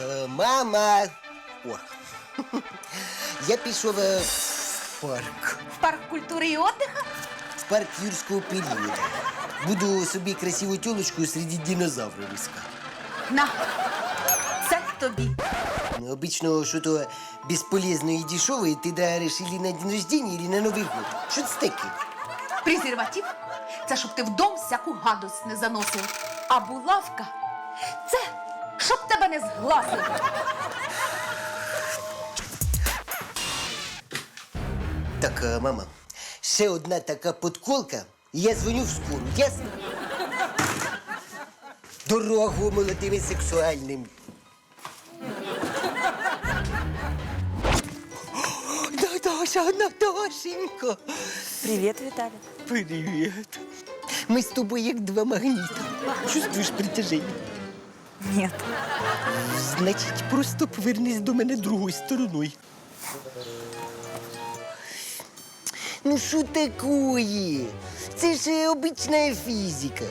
Е, Мама. О. Я пішов е, в парк. В парк культури і отдиха? В парк юрського періоду. Буду собі красиву тілочку серед динозаврів іскати. На. Це тобі. Ну, Обично, що то безполезно і дешеве, ти дариш или на день рождения, или на Новий год. Що це таке? Презерватив це щоб ти в дом всяку гадость не заносив. А булавка це щоб тебе не згласили. Так, е, мама, ще одна така подколка, і я дзвоню в скору, ясно? Дорогу молодим і сексуальним. Наташа, Наташенька. Привет, Виталий. Привіт. Ми з тобою як два магніта. Чувствуєш притяження? Нет. Значить, просто повернись до мене другою стороною. Ну що такое? Це ж е, обична фізика.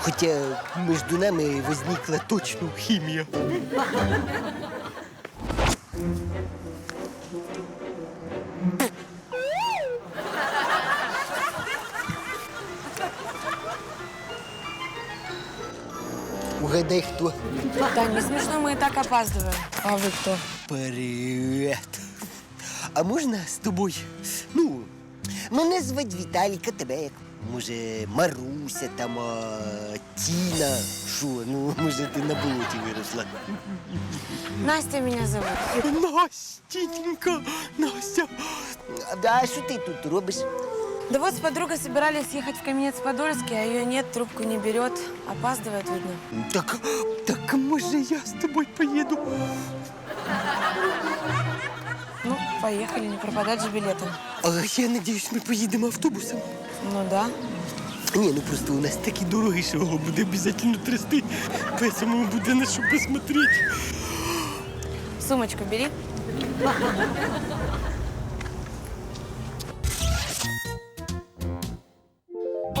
Хоча між нами возникла точно хімія. Угадай, хто? Тань, не смешно, мы и так опаздываем. А вы кто? Привіт. А можна з тобою? Ну, мене звать Віталіка, тебе як? Може, Маруся там, а, Тіна. Що, ну, може, ти на болоті виросла. Настя меня зовут. Настенька, Настя. А що ти тут робиш? Да вот с подругой собирались ехать в Каменец-Подольский, а ее нет, трубку не берет. Опаздывает, видно. Так, так може я з тобою поїду? Ну, поехали, не пропадать же билетом. А я надіюсь, ми поїдемо автобусом. Ну да. Ні, ну просто у нас такі дороги, що його буде обов'язково трясти. Поэтому буде на що посмотрети. Сумочку бери.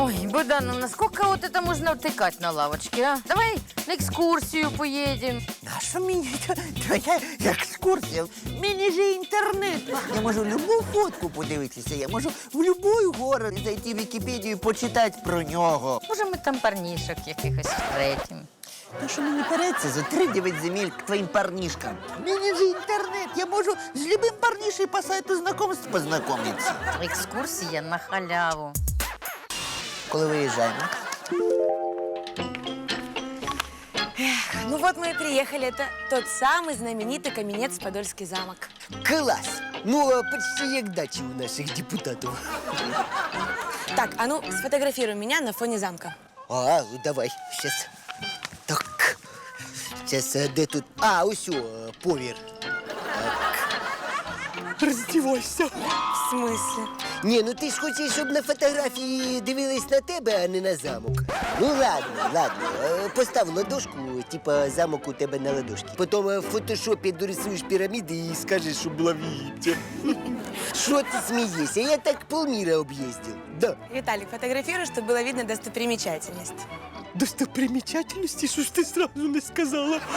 Ой, Богдан, ну насколько вот это можно втыкать на лавочке, а? Давай на экскурсию поедем. А що мені твоя екскурсія? Мені же інтернет. Я можу любу фотку подивитися, я можу в будь-який город зайти в Вікіпедію і почитати про нього. Може, ми там парнішок якихось встретим. Та що мені переться за три дев'ять земель к твоїм парнішкам? Мені же інтернет, я можу з любим парнішем по сайту знакомств познайомитися. Екскурсія на халяву. Коли виїжджаємо? Ну вот мы и приехали. Это тот самый знаменитый Каменец-Подольский замок. Клас! Ну, а почти як дачі у наших депутатів. Так, а ну сфотографируй меня на фоне замка. А, ну давай, щас. Так. Щас, а де тут? А, ось о, повір. Так. Роздівайся. В смысле? Ні, ну ти ж хочеш, щоб на фотографії дивились на тебе, а не на замок. Ну ладно, ладно. Е, Постав ладошку, типа замок у тебе на ладошці. Потім е, в фотошопі дорисуєш піраміди і скажеш, що була в Єгипті. Що ти смієшся? Я так полміра об'їздив. Да. Виталик, фотографируй, чтобы было видно достопримечательность. Достопримечательности, що ж ти сразу не сказала?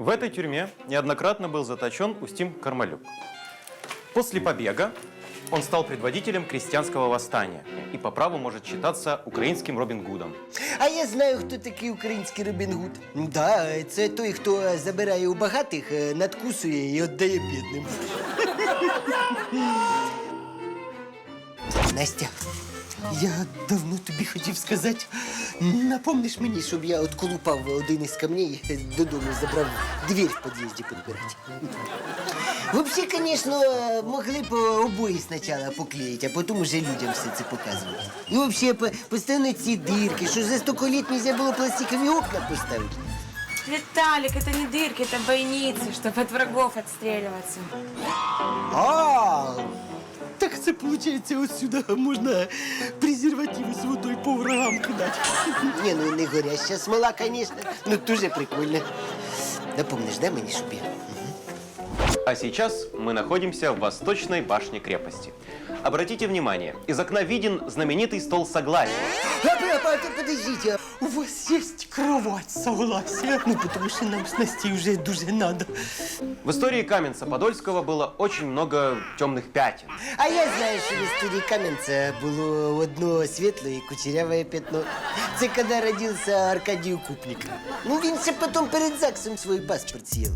В этой тюрьме неоднократно был заточен Устим Кармалюк. После побега он стал предводителем крестьянского восстания и по праву может считаться украинским Робин Гудом. А я знаю, хто такий український Робін Гуд. Да, це той, хто забирає у багатих, е, надкусує і віддає бідним. Настя, я давно тобі хотів сказати. Напомниш мені, щоб я отколупав один із камней, додому забрав двір в під'їзді підбирати. Взагалі, звісно, могли б обої спочатку поклеїти, а потім уже людям все це показувати. І взагалі, по- постійно ці дирки, що за стільки літ нельзя було пластикові окна поставити. Виталик, это не дырки, это бойницы, чтобы от врагов отстреливаться. А, так це виходить, ось сюди можна презервативи з водою по врагам кидати. Ні, ну не горяща смола, звісно, ну дуже прикольно. Напомниш, да, мені, щоб я? Мгм. А сейчас мы находимся в восточной башне крепости. Обратите внимание, из окна виден знаменитый стол согласия. А, а, а, подождите, у вас есть кровать согласия? Ну, потому что нам с Настей уже дуже надо. В истории Каменца-Подольского было очень много темных пятен. А я знаю, що в історії Кам'янця було одно світле і кучеряве пятно. Це коли родився Аркадій Купник. Ну, він ще потім перед ЗАГСом свій паспорт з'їв.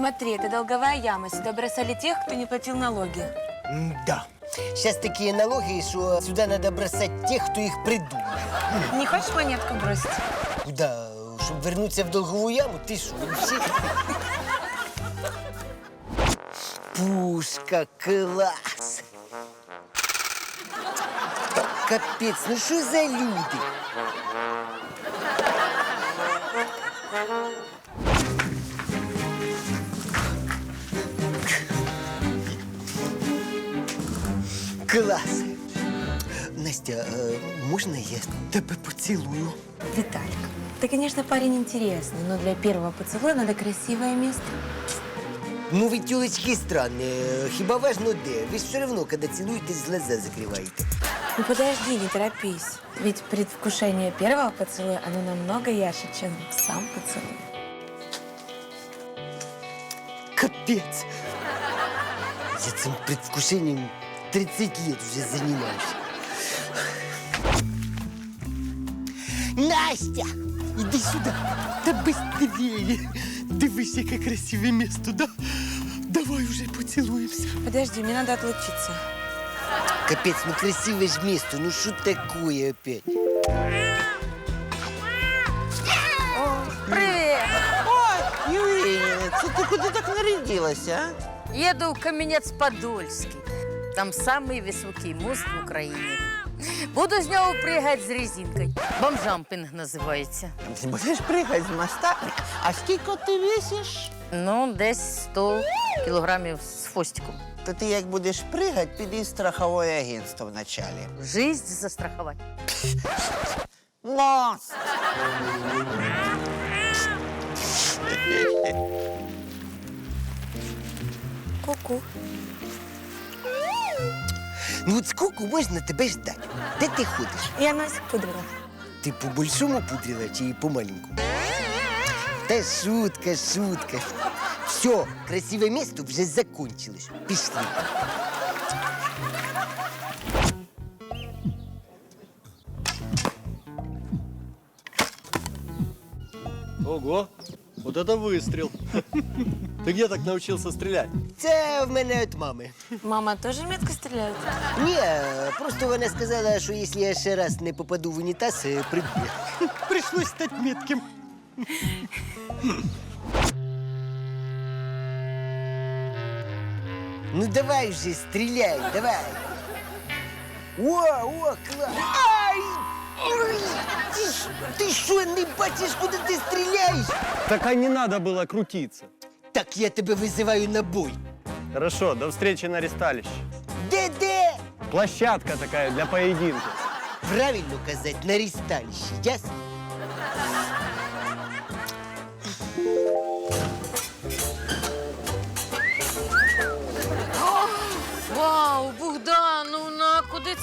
Смотри, это долговая яма. Сюда бросали тех, кто не платил налоги. Да. Сейчас такие налоги, что сюда надо бросать тех, кто их придумал. Не хочешь монетку бросить? Куда? Щоб вернуться в долгову яму? Ти що, вообще? Пушка, клас! Капець, ну що за люди? Клас! Настя, е, можна я тебе поцілую? Виталик, ты, конечно, парень интересный, но для первого поцелуя надо красивое место. Ну, ви тілочки странні. Хіба важно де? Ви ж все одно, коли цілуєтесь, глаза закриваєте. Ну подожди, не торопись. Ведь предвкушение первого поцелуя, оно намного ярче, чем сам поцелуй. Капець. Я цим предвкушенням 30 лет вже займаюся. Настя! Іди сюди! Та быстрее! Дивись, яке красиве місто, да? Давай уже поцілуємося. Подожди, мне надо отлучиться. Капець, ну красиве ж місто, ну що такое опять? Привет! Ой, Юрій, це ти куди так нарядилася, а? Еду в Каменец-Подольский. Там самый высокий мост в Украине. Буду з нього пригати з резинкою. Бомжампінг називається. Ти будеш пригати з моста? А скільки ти весиш? Ну, десь 100 кілограмів з фостиком. То ти як будеш пригати, піди в страхове агентство вначалі. Жизнь застрахувати. Мост! Ку-ку. Ну от скільки можна тебе ждати? Де ти ходиш? Я носик пудрила. Ти по большому пудрила чи по маленькому? Та шутка, шутка. Все, красиве місто вже закончилось. Пішли. Ого, вот это выстрел. Ты где так научился стрелять? Це в мене від мами. Мама тоже метко стреляет? Ні, просто вона сказала, що якщо я ще раз не попаду в унітаз, е, приб'є. Прийшлось стати метким. Ну давай вже, стріляй, давай. О, о, клас. Ай! Ой, ти, ж- ти що, не бачиш, куди ти стріляєш? Так а не надо было крутиться. Так я тебе визиваю на бой. Хорошо, до встречи на ресталище. Де-де? Площадка такая для поединка. Правильно казати, на рісталищі, ясно?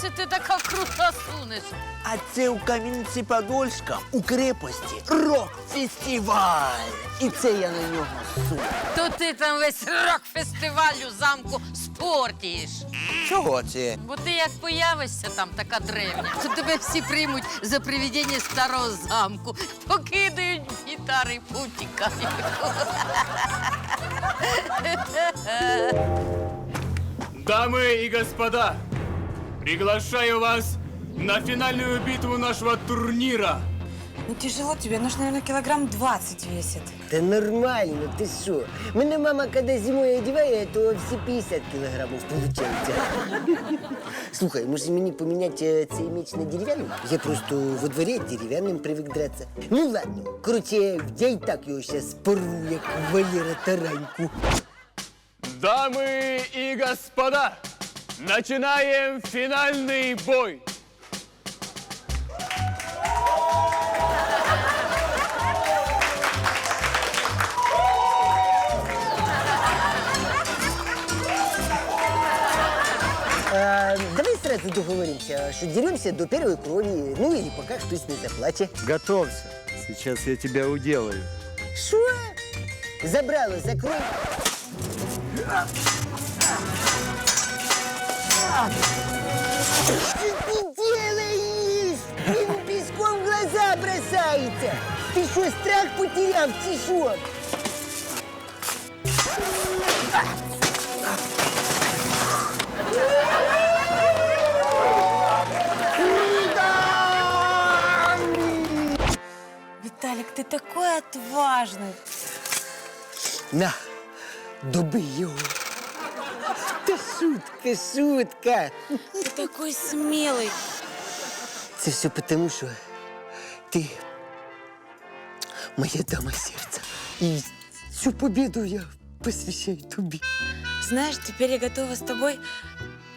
Це ти така крута сунеш? А це у Кам'янці-Подольська у крепості рок-фестиваль. І це я на нього су. То ти там весь рок-фестиваль у замку спортіш. Чого це? Бо ти як появишся там така древня, то тебе всі приймуть за привідення старого замку, покидають гітари і повтікають. Дамы и господа, приглашаю вас на финальную битву нашего турнира. Ну тяжело тебе, нужно, наверное, килограмм 20 весит. Та нормально, ти що? Мене мама, коли зимою одягає, то всі 50 кілограмів виходить. Слухай, може мені поміняти е, цей меч на дерев'яний? Я просто во дворі дерев'яним привик драться. Ну ладно, короче, я і так його зараз порву, як Валера Тараньку. Дамы и господа, Начинаем финальный бой. Э, давай сразу договоримся, что деремся до первой крови, ну или пока кто не заплачет. Готовься. Сейчас я тебя уделаю. Шо? Забрала, закрой. Что ты делаешь? Ему песком в глаза бросается. Ты что, страх потерял, тишок? Виталик, ты такой отважный. На, доби його. Шутка, шутка. Ты такой смелый. Це все потому, що ти моя дама серця. І цю победу я посвящаю тобі. Знаешь, теперь я готова с тобой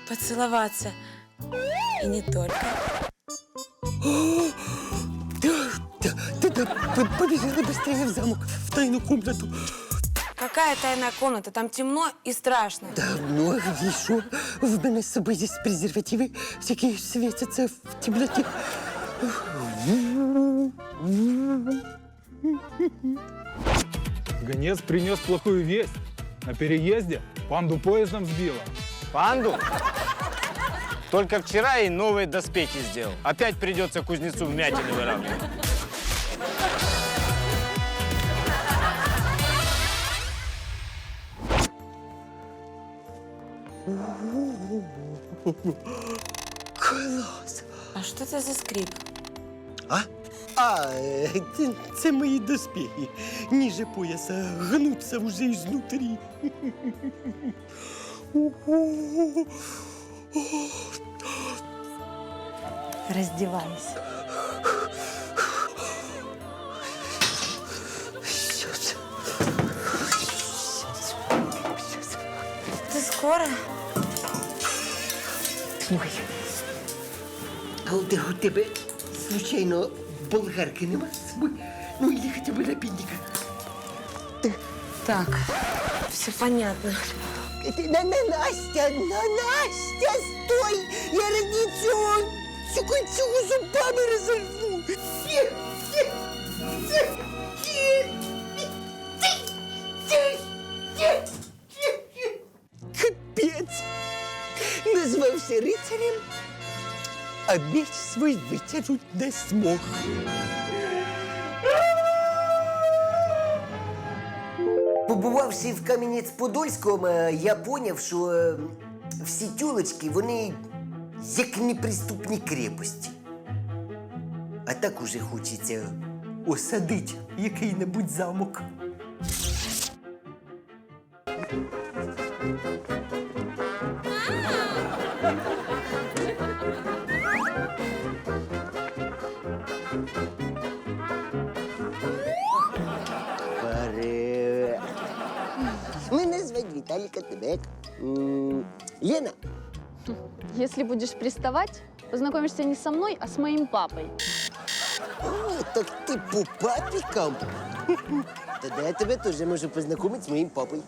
поцеловаться. И не только. Да, да, да, да, побежали быстрее в замок, в тайну комнату Какая тайная комната? Там темно и страшно. Да, ну а где що? В мене з собою здесь презервативи, які світяться в темноті. Гонец принес плохую весть. На переезде панду поездом сбила. Панду? Только вчера ей новые доспехи сделал. Опять придется кузнецу вмятины выравнивать. Клас. А что это за скрип? А? А, це, це мої доспехи. Ниже пояса гнуться вже. Сейчас. Ты скоро? Слухай. А у тебе, у тебе случайно болгарки нема з собою? Ну, или хотя бы напильника. Так, все понятно. На, на, Настя, на, Настя, стой! Я ради цього, цього, цього зубами розорву. Ні, ні, ні, ні, Назвався рицарем, а меч свій витягнуть не змог. Побувавши в Кам'янець-Подольському, е, я поняв, що е, всі тюлочки, вони як неприступні крепості. А так уже хочеться осадити який-небудь замок. Мене звать Віталій Катебек. М, Лена, Если будешь приставать, познакомишься не со мной, а с моим папой. О, так ти по папікам? Тогда я тебе теж можу познайомити з моїм папою.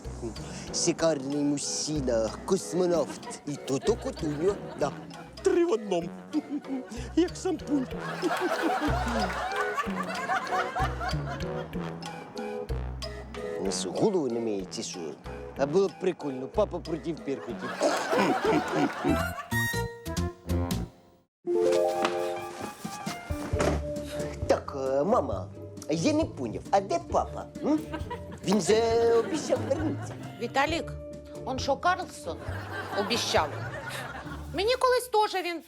Шикарний мужчина, космонавт. І то-то котуньо. Да. Три в одному. Як шампунь. Що, голову не миєте, чи що? А було б прикольно, папа проти перхоті. Так, е, мама, я не поняв, а де папа? М? Він же обіцяв вернутися. Віталік, он що Карлсон обіщав. Мені колись теж він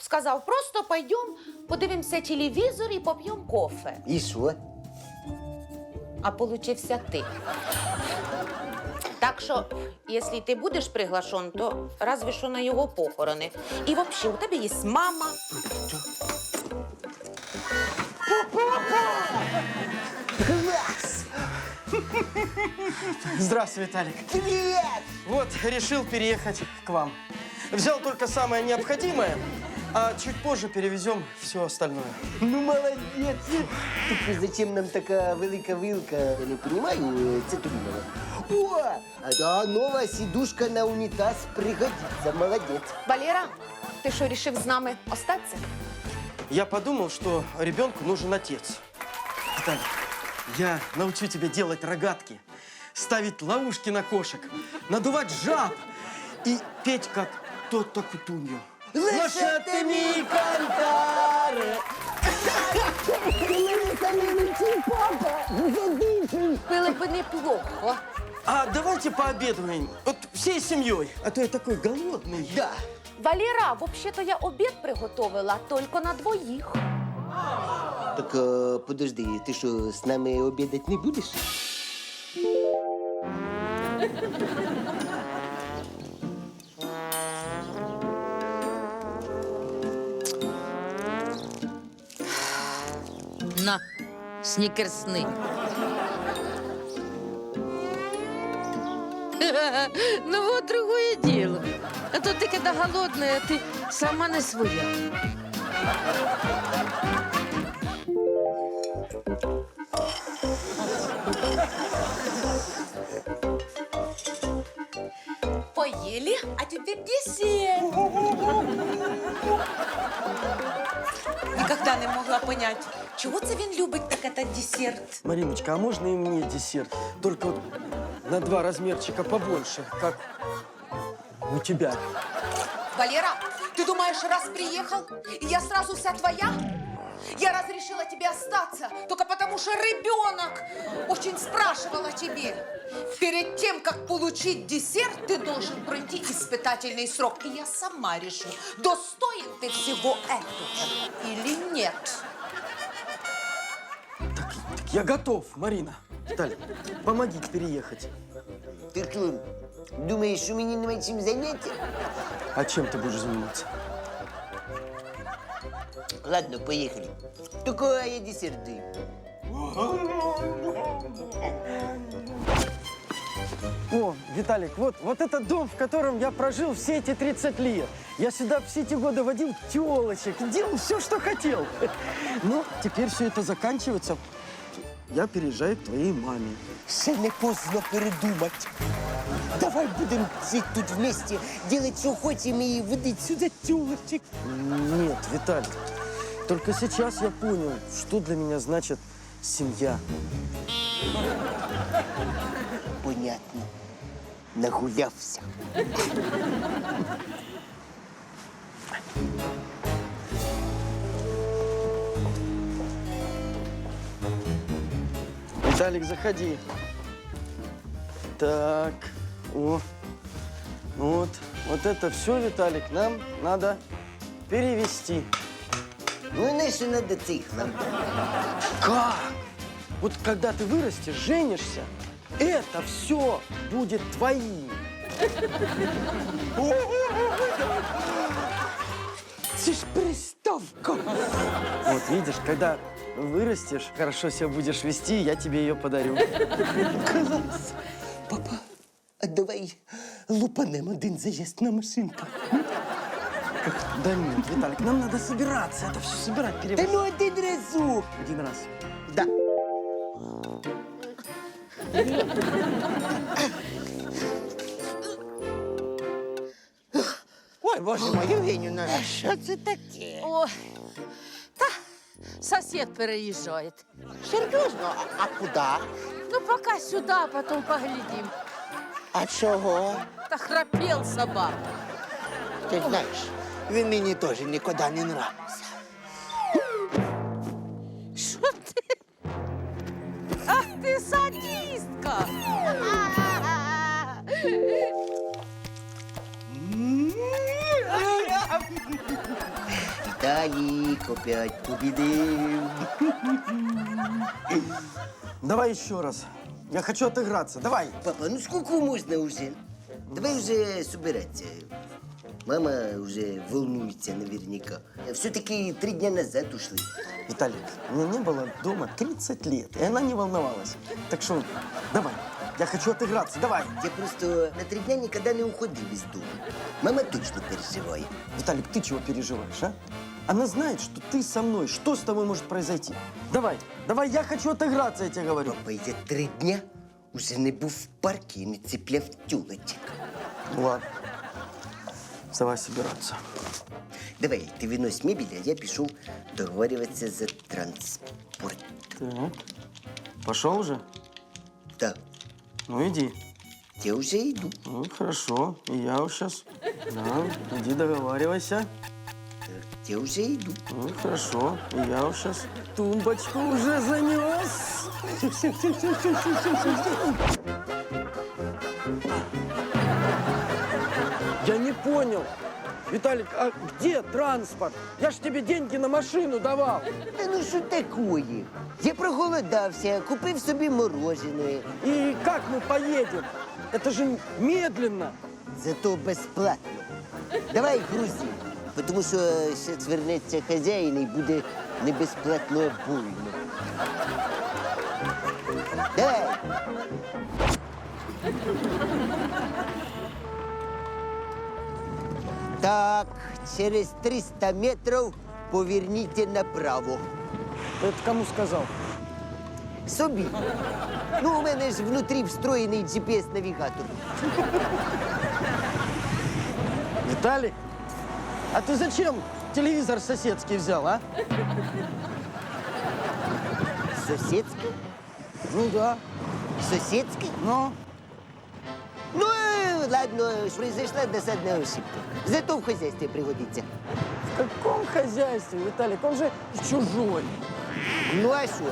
сказав, просто пойдем, подивимося телевізор і поп'ємо кофе. І що? А получився ти. Так що, якщо ти будеш приглашен, то разве що на його похорони. І взагалі, у тебе є мама. Клас! Здравствуй, Виталик. Привіт! Вот, решил переехать к вам. Взял только самое необходимое, а чуть позже перевезем все остальное. Ну, молодець! Тільки зачем нам така велика вилка? Я не розумію, це тобі мама. О, а новая сидушка на унитаз пригодится. Молодец. Валера, ти що, рішив з нами остатися? Я подумал, что ребенку нужен отец. Виталий, я научу тебя делать рогатки, ставить ловушки на кошек, надувать жаб и петь как Тото Кутуньо. Lasciatemi cantare. Пили би неплохо. А давайте пообедаем, вот всей семьей, а то я такой голодный. Да. Валера, взагалі-то я обід приготовила тільки на двоїх. Так е, подожди, ти що, з нами обідати не будеш? Снікерсни. Ну вот другое дело. А то ты когда голодная, ты сама не своя. Поїли, а тепер десерт. Могла понять, чого це він любить так этот десерт. Мариночка, а можно и мне десерт? Только вот на два размерчика побольше, как у тебя. Валера, ты думаешь, раз приехал, и я сразу вся твоя? Я разрешила тебе остаться только потому, что ребенок очень спрашивал о тебе. Перед тем, как получить десерт, ты должен пройти испытательный срок. И я сама решу, достоин ты всего этого или нет. Так, так я готов, Марина. Виталий, помогите переехать. Ти що, думаєш, що мені нема чим зайняти? А чем ты будешь заниматься? Ладно, поїхали. Тільки я десерт даю. О, Виталик, вот, вот этот дом, в котором я прожил все эти 30 лет. Я сюда все эти годы водил телочек, делал все, что хотел. Ну, теперь все это заканчивается. Я переезжаю к твоей маме. Ще не поздно передумати. Давай будемо жити тут вместе, делать, що хочемо і водити сюди тюлочек. Нет, Виталий, только сейчас я понял, что для меня значит семья. Понятно. Нагулявся. Виталик, заходи. Так, о, вот, вот это все, Виталик, нам надо перевести. Ну, не що надо цих нам. Как? Вот когда ты вырастешь, женишься, это все будет твоим. Це ж приставка. Вот видишь, когда вырастешь, хорошо себя будешь вести, я тебе ее подарю. Клас. Папа, а давай лупанем один заїзд на машинках. Да нет, Виталик, нам надо собираться, это все собирать, Та перевозить. ну один разок. Один раз. Да. Ой, боже мой, Євгенівна, а що це таке? О, та сосед переезжает. Серйозно? А, а куди? Ну, пока сюда, а потом поглядим. А чого? Да храпел собака. Ти знаєш, він мені теж нікуди не нравився. Що ти? Ах ти садистка! Віталік опять побідив. Давай еще раз. Я хочу отыграться. Давай. Папа, ну сколько можно уже? Давай уже собираться. Мама уже волнуется наверняка. Все-таки три дня назад ушли. Виталик, меня не было дома 30 лет, и она не волновалась. Так что давай. Я хочу отыграться. Давай. Я просто на три дня никогда не уходил из дома. Мама точно переживает. Виталик, ты чего переживаешь, а? Она знает, что ты со мной. Что с тобой может произойти? Давай, давай, я хочу отыграться, я тебе говорю. Папа, я три дня уже не був в парку і не цепляв тюлочек. Ну ладно. Давай собираться. Давай, ти винось мебель, а я пішов договорюватися за транспорт. Так. Пошел уже? Так, Ну иди. я вже йду. Ну, хорошо. И я вот сейчас. Да, иди договаривайся. Я вже йду. Ну, хорошо. И я вот сейчас тумбочку уже занес. понял. Виталик, а где транспорт? Я ж тебе деньги на машину давал. Та ну що такое? Я проголодався, купив собі мороженое. И как мы поедем? Это же медленно. Зато безплатно. Давай грузи, тому що ще звернеться хазяїн і буде не безплатно а больно. Давай. Так, через 300 метров поверните направо. Это кому сказал? Собі. Ну, у мене ж внутрі встроєний GPS-навігатор. Виталик, а ты зачем телевизор соседский взял, а? Сусідський? Ну да. Сусідський? Ну, Ну, е, ладно, произошла досадная ошибка. Зато в хозяйстве пригодится. в каком хозяйстве, Виталик? Он же чужой. Ну а що?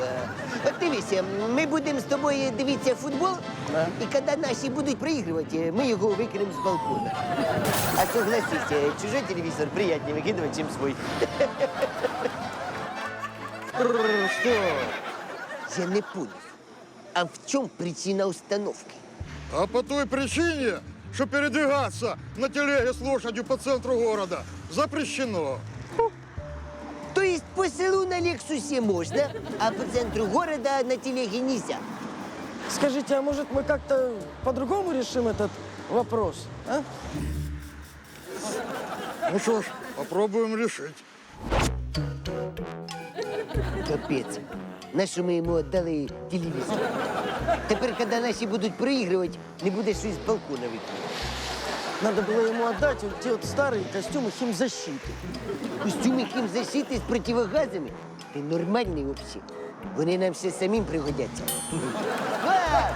От дивися, ми будемо з тобою дивитися футбол, Да. і коли наші будуть проігрувати, ми його викинемо з балкона. А согласись, е, чужой телевізор приятнее викидувати, ніж свой. Що? Я не понял. А в чому причина установки? А по той причине, что передвигаться на телеге с лошадью по центру города запрещено. То есть по селу на Лексусе можно, а по центру города на телеге нельзя. Скажите, а может мы как-то по-другому решим этот вопрос, а? Ну что ж, попробуем решить. Капець. Нащо ми йому віддали телевізор? Тепер, коли наші будуть проігрувати, не буде щось з балкона викинути. Надо было ему отдать вот те вот старые костюмы химзащиты. Костюми хімзащити з противогазами? Ти нормальний взагалі. Вони нам ще самим пригодяться. А!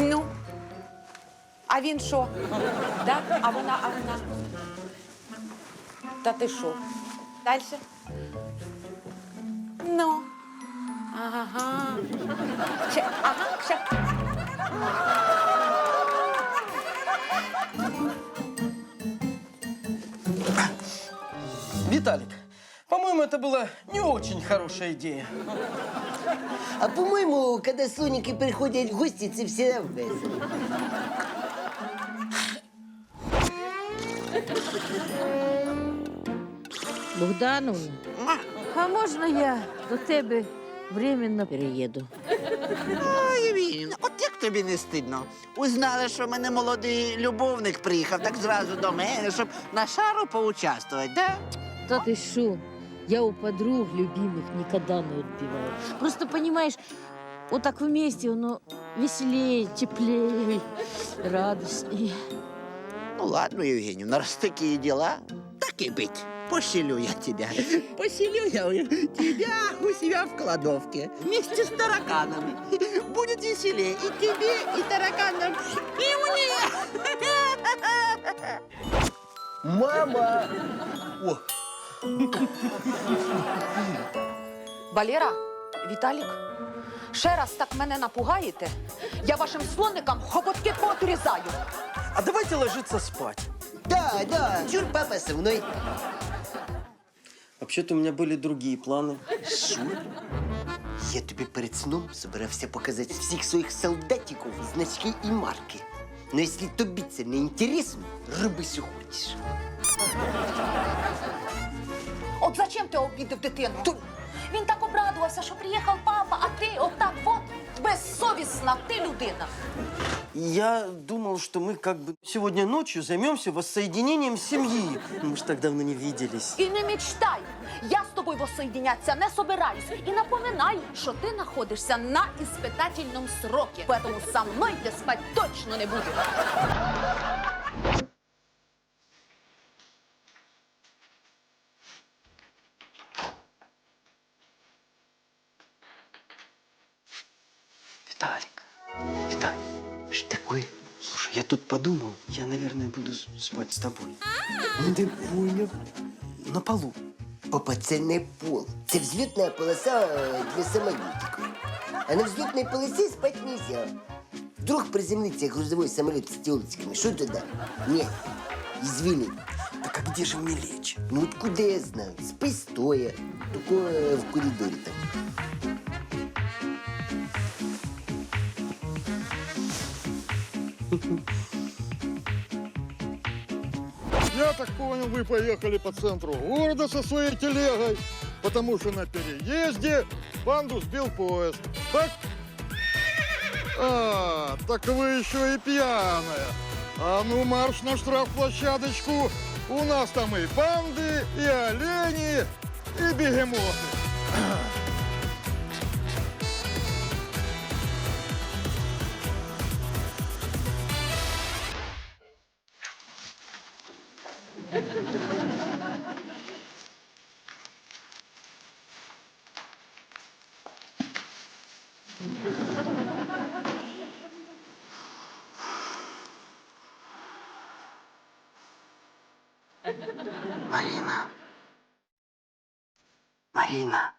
Ну, а він що? Да? А вона, а вона. Та ти що? Дальше? Ну. Ага. Ще, ага, ще. Виталик, по-моему, это была не очень хорошая идея. А по-моєму, коли слоніки приходять в гості, це все весело. Богдановна, а можна я до тебе временно переїду? Ой, він, от як тобі не стидно? Узнали, що в мене молодий любовник приїхав, так зразу до мене, щоб на шару поучаствувати, да? Да ты шо? Я у подруг любимых никогда не отбиваю. Просто понимаешь, вот так вместе оно веселее, теплее, радостнее. Ну ладно, Євгенівна, раз такі діла, так і бить. Поселю я тебя. Поселю я тебя у себя в кладовке вместе с тараканами. Будет веселее и тебе, и тараканам, и мне. Мама! О, Валера, Віталік, ще раз так мене напугаєте, я вашим слоникам хоботки поотрізаю. А давайте ложиться спать. да, да, чур папа со мною. Вообще-то у меня были другие планы. Що? Я тобі перед сном збирався показати всіх своїх солдатиків, значки і марки. Ну, якщо тобі це не інтересно, роби, що хочеш. От зачем ти обідав дитину? Він так обрадувався, що приїхав папа, а ти отак от безсовісна, ти людина. Я думал, что мы как бы сегодня ночью займемся воссоединением семьи. Мы же так давно не виделись. І не мечтай. Я з тобою воссоединяться не собираюсь. І напоминаю, що ти знаходишся на іспитательному срокі. Поэтому со мною ти спать точно не будеш. Виталик, Виталик, что такое? Слушай, я тут подумал, я, наверное, буду спать с тобой. Не понял. На полу. Папа, це не пол. Це взлетная полоса е, для самолетиков. А на взлетной полосе спать нельзя. Вдруг приземлится грузовой самолет с телочками. Что тогда? Нет, извини. Так а где же мне лечь? Ну откуда я знаю? Спи стоя. Только э, в коридоре там. Я понял, вы поехали по центру города со своей телегой, потому что на переезде панду сбил поезд. Так? А, так вы еще и пьяная. А ну марш на штрафплощадочку. У нас там и панды, и олени, и бегемоты. Марина,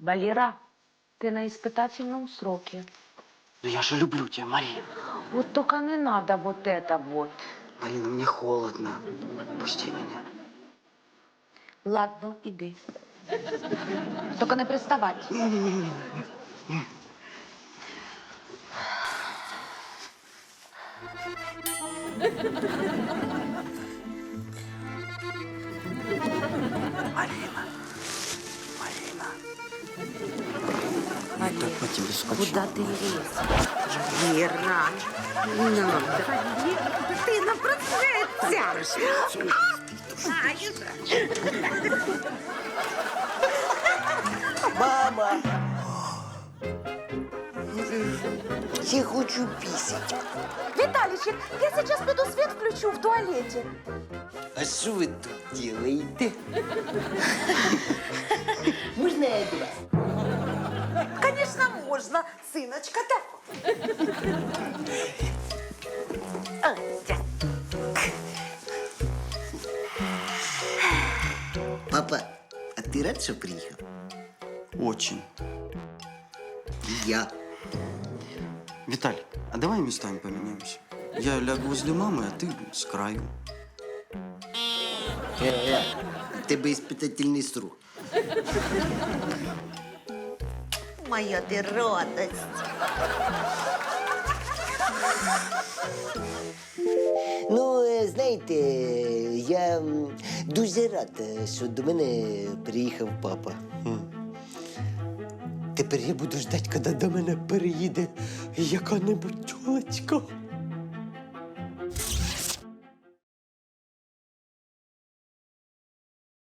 Валера, ты на испытательном сроке. ну я же люблю тебя, Марина. Вот только не надо вот это вот. Марина, мне холодно. Пусти меня. Ладно, иди. Только не приставать. Марина. Марина. Так по тебе скучал. Куда ты лезешь? Вера, надо. Ты напросветься. Мама! Я хочу писать. Виталичек, я сейчас пойду свет включу в туалете. А что вы тут делаете? Можно я два? Конечно, можно, сыночка, да. Папа, а ты рад, что приехал? Очень. И я. Виталик, а давай местами поменяемся. Я лягу возле мамы, а ты с краю. Э, У тебе испытательный срок. Моя ты радость. Ну, е, знаєте, я дуже рад, е, що до мене приїхав папа. Тепер я буду ждати, коли до мене переїде яка-небудь тьолочка.